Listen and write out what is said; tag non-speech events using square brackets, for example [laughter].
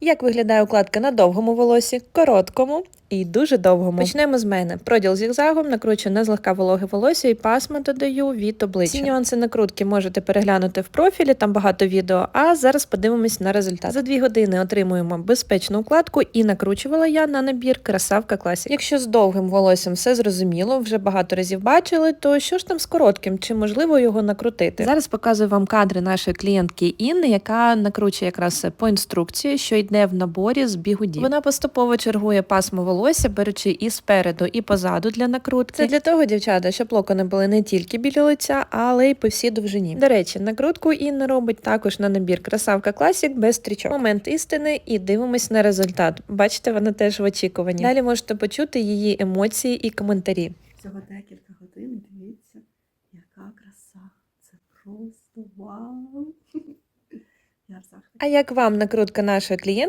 Як виглядає укладка на довгому волосі, короткому і дуже довгому. Почнемо з мене. Проділ зігзагом накручую на злегка вологе волосся і пасма додаю від обличчя. Ці нюанси накрутки можете переглянути в профілі, там багато відео. А зараз подивимось на результат. За дві години отримуємо безпечну укладку і накручувала я на набір красавка класік. Якщо з довгим волоссям все зрозуміло, вже багато разів бачили, то що ж там з коротким? Чи можливо його накрутити? Зараз показую вам кадри нашої клієнтки Інни, яка накручує якраз по інструкції, що йде в наборі з бігудів. Вона поступово чергує пасмо волосся, беручи і спереду, і позаду для накрутки. Це для того, дівчата, щоб локони були не тільки біля лиця, але й по всій довжині. До речі, накрутку Інна робить також на набір красавка класік без стрічок. Момент істини і дивимось на результат. Бачите, вона теж в очікуванні. Далі можете почути її емоції і коментарі. Всього декілька годин. Дивіться, яка краса. Це просто вау. [laughs] А як вам накрутка нашої клієнтки?